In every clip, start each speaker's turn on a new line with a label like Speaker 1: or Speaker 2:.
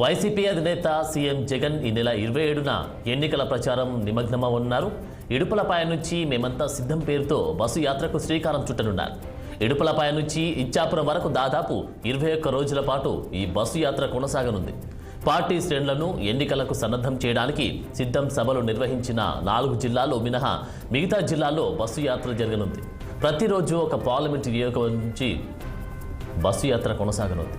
Speaker 1: YCP అధినేత CM Jagan ఈ నెల ఇరవై ఏడున ఎన్నికల ప్రచారం నిమగ్నమవున్నారు ఇడుపులపాయ నుంచి మేమంతా సిద్ధం పేరుతో బస్సు యాత్రకు శ్రీకారం చుట్టనున్నారు. ఇడుపులపాయ నుంచి ఇచ్చాపురం వరకు దాదాపు ఇరవై ఒక్క రోజుల పాటు ఈ బస్సు యాత్ర కొనసాగనుంది. పార్టీ శ్రేణులను ఎన్నికలకు సన్నద్ధం చేయడానికి సిద్ధం సభలు నిర్వహించిన నాలుగు జిల్లాలో మినహా మిగతా జిల్లాల్లో బస్సు యాత్ర జరగనుంది. ప్రతిరోజు ఒక పార్లమెంటు నియోజకవర్గం నుంచి బస్సు యాత్ర కొనసాగనుంది.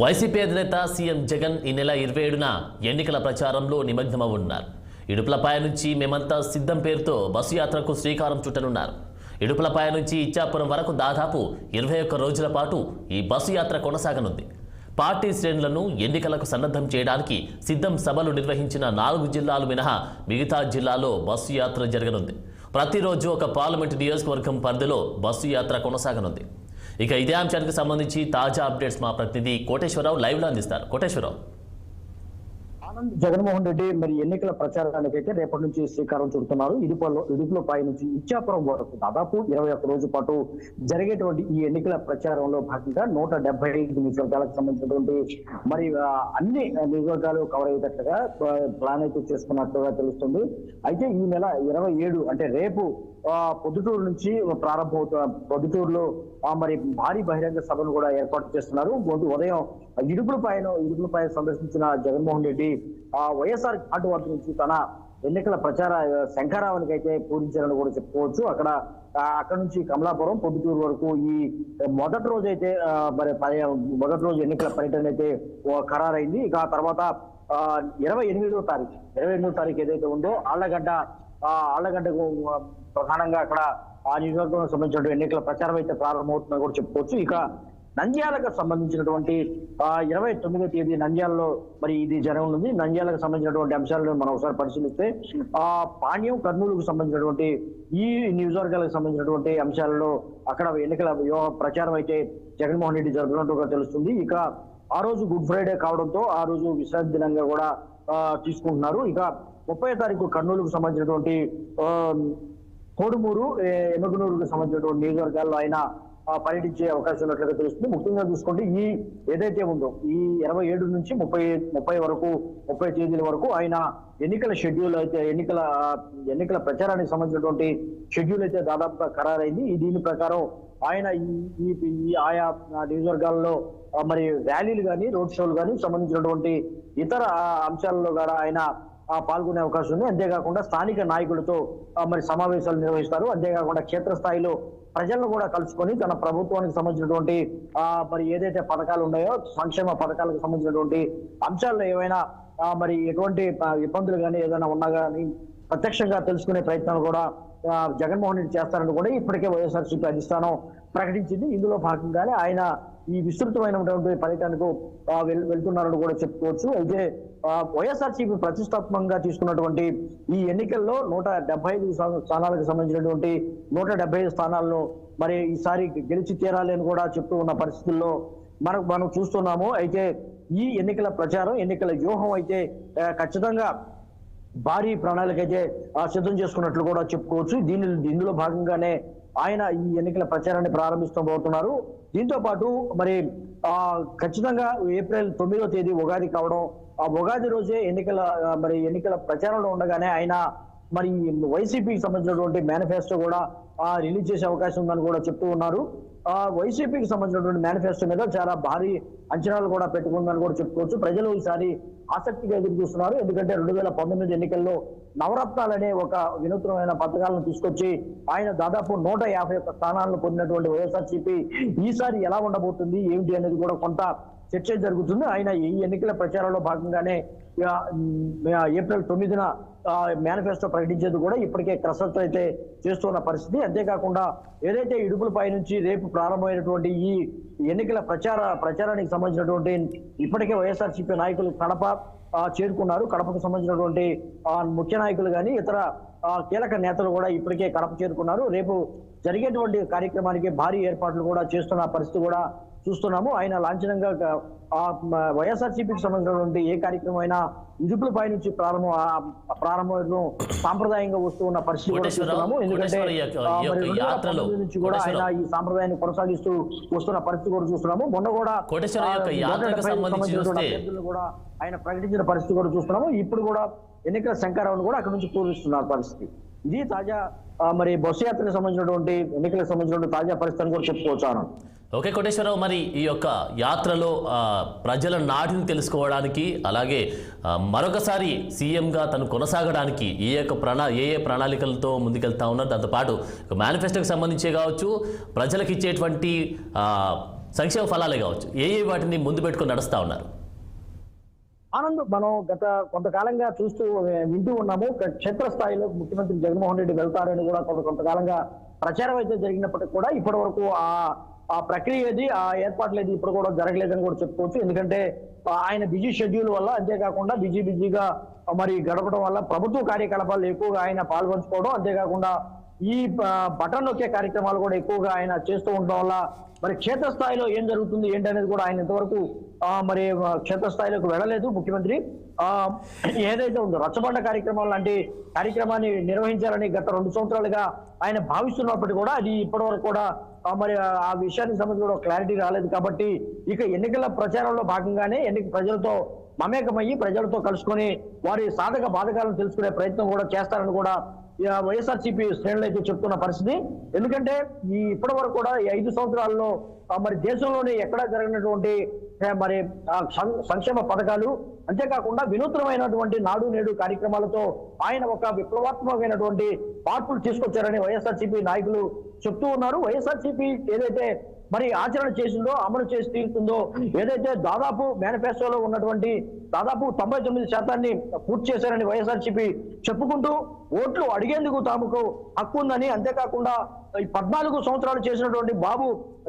Speaker 1: వైసీపీ అధినేత సీఎం జగన్ ఈ నెల ఇరవై ఏడున ఎన్నికల ప్రచారంలో నిమగ్నమవున్నారు ఇడుపులపాయ నుంచి మేమంతా సిద్ధం పేరుతో బస్సు యాత్రకు శ్రీకారం చుట్టనున్నారు. ఇడుపులపాయ నుంచి ఇచ్చాపురం వరకు దాదాపు ఇరవై ఒక్క రోజుల పాటు ఈ బస్సు యాత్ర కొనసాగనుంది. పార్టీ శ్రేణులను ఎన్నికలకు సన్నద్ధం చేయడానికి సిద్ధం సభలు నిర్వహించిన నాలుగు జిల్లాలు మినహా మిగతా జిల్లాలో బస్సు యాత్ర జరగనుంది. ప్రతిరోజు ఒక పార్లమెంటు నియోజకవర్గం పరిధిలో బస్సు యాత్ర కొనసాగనుంది. ఇక ఇదే అంశానికి సంబంధించి తాజా అప్డేట్స్ మా ప్రతినిధి కోటేశ్వరరావు లైవ్లో అందిస్తారు. కోటేశ్వరరావు.
Speaker 2: ఆనంద్ జగన్మోహన్ రెడ్డి మరి ఎన్నికల ప్రచారానికి అయితే రేపటి నుంచి శ్రీకారం చుడుతున్నారు. ఇడుపులో ఇడుపులో పై నుంచి ఇచ్చాపురం వరకు దాదాపు ఇరవై ఒక్క రోజు పాటు జరిగేటువంటి ఈ ఎన్నికల ప్రచారంలో భాగంగా నూట డెబ్బై ఐదు నియోజకవర్గాలకు సంబంధించినటువంటి మరి అన్ని నియోజకవర్గాలు కవర్ అయ్యేటట్టుగా ప్లాన్ అయితే చేసుకున్నట్టుగా తెలుస్తుంది. అయితే ఈ నెల ఇరవై ఏడు అంటే రేపు పొద్దుటూరు నుంచి ప్రారంభమవుతున్న పొద్దుటూరులో మరి భారీ బహిరంగ సభను కూడా ఏర్పాటు చేస్తున్నారు. ముందు ఉదయం ఇడుపుల పైన ఇడుపుల పైన సందర్శించిన జగన్మోహన్ రెడ్డి వైఎస్ఆర్ ఘాటు వద్ద నుంచి తన ఎన్నికల ప్రచార శంఖారావానికి అయితే పూరించారని కూడా చెప్పుకోవచ్చు. అక్కడ అక్కడ నుంచి కమలాపురం పొద్దుటూరు వరకు ఈ మొదటి రోజు అయితే మరి మొదటి రోజు ఎన్నికల పర్యటన అయితే ఖరారైంది. ఇక ఆ తర్వాత ఇరవై ఎనిమిదో తారీఖు ఇరవై ఎనిమిదో తారీఖు ఏదైతే ఉందో ఆళ్ళగడ్డ ఆ ఆళ్ళగడ్డకు ప్రధానంగా అక్కడ ఆ నియోజకవర్గం సంబంధించిన ఎన్నికల ప్రచారం అయితే ప్రారంభమవుతుందని కూడా చెప్పుకోవచ్చు. ఇక నంద్యాలకు సంబంధించినటువంటి ఇరవై తొమ్మిదో తేదీ నంద్యాలలో మరి ఇది జరగనుంది. నంద్యాలకు సంబంధించినటువంటి అంశాలను మనం ఒకసారి పరిశీలిస్తే ఆ పాణ్యం కర్నూలుకు సంబంధించినటువంటి ఈ నియోజకవర్గాలకు సంబంధించినటువంటి అంశాలలో అక్కడ ఎన్నికల వ్యూహ ప్రచారం అయితే జగన్మోహన్ రెడ్డి జరుగుతున్నట్టుగా తెలుస్తుంది. ఇక ఆ రోజు గుడ్ ఫ్రైడే కావడంతో ఆ రోజు విశ్రాంతి దినంగా కూడా తీసుకుంటున్నారు. ఇక ముప్పై తారీఖు కర్నూలుకు సంబంధించినటువంటి కోడుమూరు ఎనుగునూరుకు సంబంధించినటువంటి నియోజకవర్గాల్లో ఆయన పర్యటించే అవకాశం ఉన్నట్లుగా తెలుస్తుంది. ముఖ్యంగా చూసుకుంటే ఈ ఏదైతే ఉందో ఈ ఇరవై ఏడు నుంచి ముప్పై ముప్పై వరకు ముప్పై తేదీల వరకు ఆయన ఎన్నికల షెడ్యూల్ అయితే ఎన్నికల ఎన్నికల ప్రచారానికి సంబంధించినటువంటి షెడ్యూల్ అయితే దాదాపుగా ఖరారైంది. ఈ దీని ప్రకారం ఆయన ఈ ఈ- ఆయా నియోజకవర్గాల్లో మరి ర్యాలీలు కానీ రోడ్ షోలు కానీ సంబంధించినటువంటి ఇతర అంశాలలో కూడా ఆయన పాల్గొనే అవకాశం ఉంది. అంతేకాకుండా స్థానిక నాయకులతో మరి సమావేశాలు నిర్వహిస్తారు. అంతేకాకుండా క్షేత్రస్థాయిలో ప్రజలను కూడా కలుసుకొని తన ప్రభుత్వానికి సంబంధించినటువంటి ఆ, మరి ఏదైతే పథకాలు ఉన్నాయో సంక్షేమ పథకాలకు సంబంధించినటువంటి అంశాల్లో ఏవైనా ఆ, మరి ఎటువంటి ఇబ్బందులు కానీ ఏదైనా ఉన్నా కానీ ప్రత్యక్షంగా తెలుసుకునే ప్రయత్నాలు కూడా జగన్మోహన్ రెడ్డి చేస్తారని కూడా ఇప్పటికే వైఎస్ఆర్సీపీ అధిష్టానం ప్రకటించింది. ఇందులో భాగంగానే ఆయన ఈ విస్తృతమైనటువంటి పర్యటనకు వెళ్తున్నారని కూడా చెప్పుకోవచ్చు. అయితే వైఎస్ఆర్సీపీ ప్రతిష్టాత్మకంగా తీసుకున్నటువంటి ఈ ఎన్నికల్లో నూట డెబ్బై ఐదు స్థానాలకు సంబంధించినటువంటి నూట డెబ్బై ఐదు స్థానాల్లో మరి ఈసారి గెలిచి తీరాలి అని కూడా చెప్తూ ఉన్న పరిస్థితుల్లో మనకు మనం చూస్తున్నాము. అయితే ఈ ఎన్నికల ప్రచారం ఎన్నికల వ్యూహం అయితే ఖచ్చితంగా భారీ ప్రణాళిక అయితే సిద్ధం చేసుకున్నట్లు కూడా చెప్పుకోవచ్చు. దీని ఇందులో భాగంగానే ఆయన ఈ ఎన్నికల ప్రచారాన్ని ప్రారంభిస్తబోతున్నారు దీంతో పాటు మరి ఆ ఖచ్చితంగా ఏప్రిల్ తొమ్మిదో తేదీ ఉగాది కావడం ఆ ఉగాది రోజే ఎన్నికల మరి ఎన్నికల ప్రచారంలో ఉండగానే ఆయన మరి వైసీపీకి సంబంధించినటువంటి మేనిఫెస్టో కూడా ఆ, రిలీజ్ చేసే అవకాశం ఉందని కూడా చెప్తూ ఉన్నారు. ఆ వైసీపీకి సంబంధించినటువంటి మేనిఫెస్టో మీద చాలా భారీ అంచనాలు కూడా పెట్టుకుందని కూడా చెప్పుకోవచ్చు. ప్రజలు ఈసారి ఆసక్తిగా ఎదురు చూస్తున్నారు. ఎందుకంటే రెండు వేల పంతొమ్మిది ఎన్నికల్లో నవరత్నాలనే ఒక వినూత్నమైన పథకాలను తీసుకొచ్చి ఆయన దాదాపు నూట యాభై ఒక్క స్థానాలను పొందినటువంటి వైఎస్ఆర్సీపీ ఈసారి ఎలా ఉండబోతుంది ఏమిటి అనేది కూడా కొంత చర్చ జరుగుతుంది. ఆయన ఈ ఎన్నికల ప్రచారంలో భాగంగానే ఏప్రిల్ తొమ్మిదిన మేనిఫెస్టో ప్రకటించేది కూడా ఇప్పటికే కసరత్తు అయితే చేస్తున్న పరిస్థితి. అంతేకాకుండా ఏదైతే ఇడుపులపై నుంచి రేపు ప్రారంభమైనటువంటి ఈ ఎన్నికల ప్రచార ప్రచారానికి సంబంధించినటువంటి ఇప్పటికే వైఎస్ఆర్సీపీ నాయకులు కడప చేరుకున్నారు. కడపకు సంబంధించినటువంటి ముఖ్య నాయకులు కానీ ఇతర కీలక నేతలు కూడా ఇప్పటికే కడప చేరుకున్నారు. రేపు జరిగేటువంటి కార్యక్రమానికి భారీ ఏర్పాట్లు కూడా చేస్తున్న పరిస్థితి కూడా చూస్తున్నాము. ఆయన లాంఛనంగా వైఎస్ఆర్సీపీకి సంబంధించినటువంటి ఏ కార్యక్రమం అయినా ఇడుపులపై నుంచి ప్రారంభం ప్రారంభం సాంప్రదాయంగా వస్తూ ఉన్న పరిస్థితి కూడా చూస్తున్నాము. ఎందుకంటే నుంచి కూడా ఆయన ఈ సాంప్రదాయాన్ని కొనసాగిస్తూ వస్తున్న పరిస్థితి కూడా చూస్తున్నాము. మొన్న కూడా కూడా ఆయన ప్రకటించిన పరిస్థితి కూడా చూస్తున్నాము. ఇప్పుడు కూడా ఎన్నికల శంకారావును కూడా అక్కడ నుంచి పూరిస్తున్నారు పరిస్థితి. ఇది తాజా మరి బస్సు యాత్రకు సంబంధించినటువంటి ఎన్నికలకు సంబంధించినటువంటి తాజా పరిస్థితిని కూడా చెప్పుకోవచ్చు.
Speaker 1: ఓకే కోటేశ్వరరావు మరి ఈ యొక్క యాత్రలో ప్రజల నాటిని తెలుసుకోవడానికి అలాగే మరొకసారి సీఎంగా తను కొనసాగడానికి ఏ యొక్క ప్రణా ఏ ఏ ప్రణాళికలతో ముందుకెళ్తా ఉన్నారు దాంతోపాటు మేనిఫెస్టోకి సంబంధించే కావచ్చు ప్రజలకు ఇచ్చేటువంటి సంక్షేమ ఫలాలే కావచ్చు ఏ ఏ వాటిని ముందు పెట్టుకొని నడుస్తూ ఉన్నారు?
Speaker 2: ఆనంద్ మనం గత కొంతకాలంగా చూస్తూ వింటూ ఉన్నాము క్షేత్రస్థాయిలో ముఖ్యమంత్రి జగన్మోహన్ రెడ్డి వెళ్తారని కూడా కొంత కొంతకాలంగా ప్రచారం అయితే జరిగినప్పటికీ కూడా ఇప్పటి వరకు ఆ ఆ ప్రక్రియ ఏది ఆ ఏర్పాట్లు ఏది ఇప్పుడు కూడా జరగలేదని కూడా చెప్పుకోవచ్చు. ఎందుకంటే ఆయన బిజీ షెడ్యూల్ వల్ల అంతేకాకుండా బిజీ బిజీగా మరి గడపడం వల్ల ప్రభుత్వ కార్యకలాపాలు ఎక్కువగా ఆయన పాల్గొంచుకోవడం అంతేకాకుండా ఈ బటన్ నొక్కే కార్యక్రమాలు కూడా ఎక్కువగా ఆయన చేస్తూ ఉండడం వల్ల మరి క్షేత్రస్థాయిలో ఏం జరుగుతుంది ఏంటి అనేది కూడా ఆయన ఇంతవరకు మరి క్షేత్రస్థాయిలోకి వెళ్ళలేదు ముఖ్యమంత్రి. ఆ ఏదైతే ఉందో రచ్చబండ కార్యక్రమం లాంటి కార్యక్రమాన్ని నిర్వహించాలని గత రెండు సంవత్సరాలుగా ఆయన భావిస్తున్నప్పటికీ కూడా అది ఇప్పటివరకు కూడా మరి ఆ- విషయానికి సంబంధించి కూడా క్లారిటీ రాలేదు కాబట్టి ఇక ఎన్నికల ప్రచారంలో భాగంగానే ఎన్నిక ప్రజలతో మమేకమయ్యి ప్రజలతో కలుసుకొని వారి సాధక బాధకాలను తెలుసుకునే ప్రయత్నం కూడా చేస్తారని కూడా వైఎస్ఆర్సీపీ శ్రేణులు అయితే చెప్తున్న పరిస్థితి. ఎందుకంటే ఈ ఇప్పటి వరకు కూడా ఈ ఐదు సంవత్సరాల్లో మరి దేశంలోనే ఎక్కడా జరిగినటువంటి మరి సం- సంక్షేమ పథకాలు అంతేకాకుండా వినూత్నమైనటువంటి నాడు నేడు కార్యక్రమాలతో ఆయన ఒక విప్లవాత్మకమైనటువంటి మార్పులు తీసుకొచ్చారని వైఎస్ఆర్సీపీ నాయకులు చెప్తూ ఉన్నారు. వైఎస్ఆర్సీపీ ఏదైతే మరి ఆచరణ చేసిందో అమలు చేసి తీరుతుందో ఏదైతే దాదాపు మేనిఫెస్టోలో ఉన్నటువంటి దాదాపు తొంభై తొమ్మిది శాతాన్ని పూర్తి చేశారని వైఎస్ఆర్సీపీ చెప్పుకుంటూ ఓట్లు అడిగేందుకు తమకు హక్కు ఉందని అంతేకాకుండా ఈ పద్నాలుగు సంవత్సరాలు చేసినటువంటి బాబు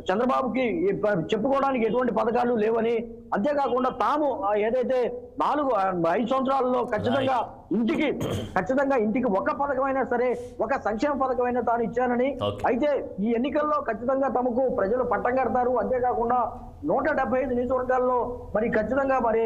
Speaker 2: చంద్రబాబుకి ఈ చెప్పుకోవడానికి ఎటువంటి పథకాలు లేవని. అంతేకాకుండా తాము ఏదైతే నాలుగు ఐదు సంవత్సరాల్లో ఖచ్చితంగా ఇంటికి ఖచ్చితంగా ఇంటికి ఒక పథకమైనా సరే ఒక సంక్షేమ పథకమైనా తాను ఇచ్చానని. అయితే ఈ ఎన్నికల్లో ఖచ్చితంగా తమకు ప్రజలు పట్టం కడతారు అంతేకాకుండా నూట డెబ్బై ఐదు నియోజకవర్గాల్లో మరి ఖచ్చితంగా మరి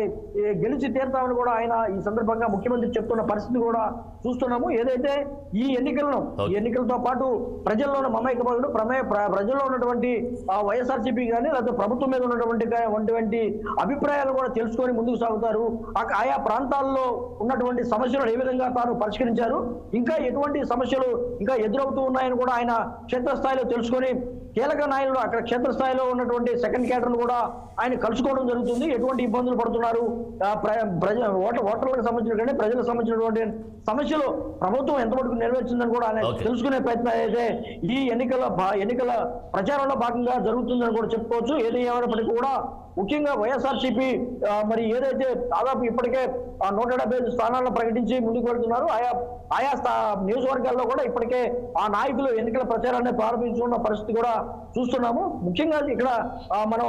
Speaker 2: గెలిచి తీరుతామని కూడా ఆయన ఈ సందర్భంగా ముఖ్యమంత్రి చెప్తున్న పరిస్థితి కూడా చూస్తున్నాము ఏదైతే ఈ ఎన్నికలను ఈ. ఎన్నికలతో పాటు ప్రజల్లో ఉన్న మమైకపడు ప్రమే ప్ర- ప్రజల్లో ఉన్నటువంటి ఆ వైఎస్ఆర్సీపీ కానీ లేకపోతే ప్రభుత్వం మీద ఉన్నటువంటి గా- వంటి అభిప్రాయాలు కూడా తెలుసుకొని ముందుకు సాగుతారు ఆ- ఆయా ప్రాంతాల్లో ఉన్నటువంటి సమస్యలను ఏ విధంగా తాను పరిష్కరించారు? ఇంకా ఎటువంటి సమస్యలు ఇంకా ఎదురవుతూ ఉన్నాయని కూడా ఆయన క్షేత్రస్థాయిలో తెలుసుకొని కీలక నాయకులు అక్కడ క్షేత్రస్థాయిలో ఉన్నటువంటి సెకండ్ క్యాడర్ కూడా ఆయన కలుసుకోవడం జరుగుతుంది. ఎటువంటి ఇబ్బందులు పడుతున్నారు? ప్రజ ఓటర్ ఓటర్లకు సంబంధించిన కానీ ప్రజలకు సంబంధించినటువంటి సమస్యలు ప్రభుత్వం ఎంత మటుకు నెరవేర్చిందని కూడా ఆయన. తెలుసుకునే ప్రయత్నం అయితే ఈ ఎన్నికల ఎన్నికల ప్రచారంలో భాగంగా జరుగుతుందని కూడా చెప్పుకోవచ్చు. ఏది ఏమైనప్పటికీ కూడా ముఖ్యంగా వైఎస్ఆర్సీపీ మరి ఏదైతే దాదాపు ఇప్పటికే నూట డెబ్బై ఐదు స్థానాలను ప్రకటించి ముందుకు వెళ్తున్నారు ఆయా ఆయా నియోజకవర్గాల్లో కూడా ఇప్పటికే ఆ నాయకులు ఎన్నికల ప్రచారాన్ని ప్రారంభించుకున్న పరిస్థితి కూడా చూస్తున్నాము. ముఖ్యంగా ఇక్కడ మనం